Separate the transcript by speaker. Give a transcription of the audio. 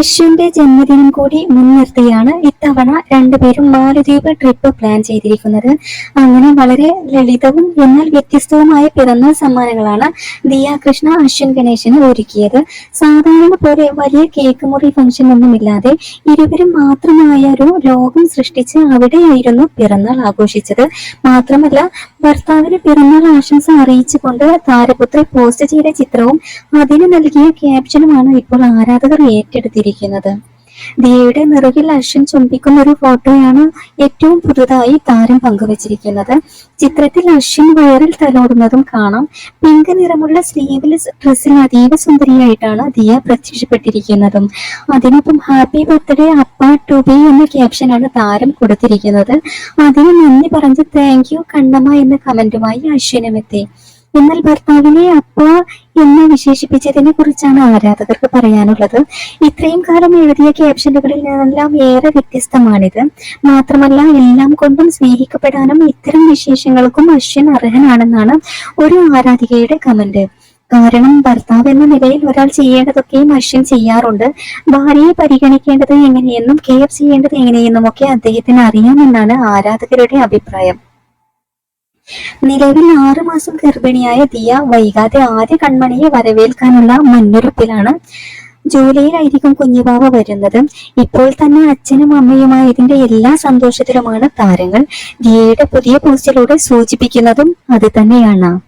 Speaker 1: അശ്വിന്റെ ജന്മദിനം കൂടി മുൻനിർത്തിയാണ് ഇത്തവണ രണ്ടുപേരും മാലദ്വീപ് ട്രിപ്പ് പ്ലാൻ ചെയ്തിരിക്കുന്നത്. അങ്ങനെ വളരെ ലളിതവും എന്നാൽ വ്യത്യസ്തവുമായ പിറന്നാൾ സമ്മാനങ്ങളാണ് ദിയ കൃഷ്ണ അശ്വിൻ ഗണേശന് ഒരുക്കിയത്. സാധാരണ പോലെ വലിയ കേക്ക് മുറി ഫംഗ്ഷൻ ഒന്നുമില്ലാതെ ഇരുവരും മാത്രമായ ഒരു ലോകം സൃഷ്ടിച്ച് അവിടെയായിരുന്നു പിറന്നാൾ ആഘോഷിച്ചത്. മാത്രമല്ല ഭർത്താവിന് പിറന്നാൾ ആശംസ അറിയിച്ചുകൊണ്ട് താരപുത്രി പോസ്റ്റ് ചെയ്ത ചിത്രവും അതിന് നൽകിയ ക്യാപ്ഷനുമാണ് ഇപ്പോൾ ആരാധകർ ഏറ്റെടുത്തിരിക്കുന്നത്. ദിയയുടെ നിറകിൽ അശ്വിൻ ചുംബിക്കുന്ന ഒരു ഫോട്ടോയാണ് ഏറ്റവും പുതുതായി താരം പങ്കുവച്ചിരിക്കുന്നത്. ചിത്രത്തിൽ അശ്വിൻ വയറിൽ തലോടുന്നതും കാണാം. പിങ്ക് നിറമുള്ള സ്ലീവ്ലെസ് ഡ്രസ്സിൽ അതീവ സുന്ദരിയായിട്ടാണ് ദിയ പ്രത്യക്ഷപ്പെട്ടിരിക്കുന്നതും. അതിനൊപ്പം ഹാപ്പി ബർത്ത്ഡേ അപ്പ ടു ബി എന്ന ക്യാപ്ഷനാണ് താരം കൊടുത്തിരിക്കുന്നത്. അതിന് നന്ദി പറഞ്ഞ് താങ്ക് യു കണ്ണമ്മ എന്ന കമന്റുമായി അശ്വിനും എത്തി എന്നാൽ ഭർത്താവിനെ അപ്പ എന്ന് വിശേഷിപ്പിച്ചതിനെ കുറിച്ചാണ് ആരാധകർക്ക് പറയാനുള്ളത്. ഇത്രയും കാലം എഴുതിയ ക്യാപ്ഷനുകളിൽ നിന്നെല്ലാം ഏറെ വ്യത്യസ്തമാണിത്. മാത്രമല്ല എല്ലാം കൊണ്ടും സ്നേഹിക്കപ്പെടാനും ഇത്തരം വിശേഷങ്ങൾക്കും അശ്വിൻ അർഹനാണെന്നാണ് ഒരു ആരാധികയുടെ കമന്റ്. കാരണം ഭർത്താവ് എന്ന നിലയിൽ ഒരാൾ ചെയ്യേണ്ടതൊക്കെയും അശ്വിൻ ചെയ്യാറുണ്ട്. ഭാര്യയെ പരിഗണിക്കേണ്ടത് എങ്ങനെയെന്നും കെയർ ചെയ്യേണ്ടത് എങ്ങനെയെന്നും ഒക്കെ അദ്ദേഹത്തിന് അറിയാമെന്നാണ് ആരാധകരുടെ അഭിപ്രായം. നിലവിൽ ആറു മാസം ഗർഭിണിയായ ദിയ വൈകാതെ ആദ്യ കൺമണിയെ വരവേൽക്കാനുള്ള മുന്നൊരുപ്പിലാണ്. ജൂലൈയിലായിരിക്കും കുഞ്ഞുബാവ വരുന്നത്. ഇപ്പോൾ തന്നെ അച്ഛനും അമ്മയുമായതിന്റെ എല്ലാ സന്തോഷത്തിലുമാണ് താരങ്ങൾ. ദിയയുടെ പുതിയ പോസ്റ്റിലൂടെ സൂചിപ്പിക്കുന്നതും അത് തന്നെയാണ്.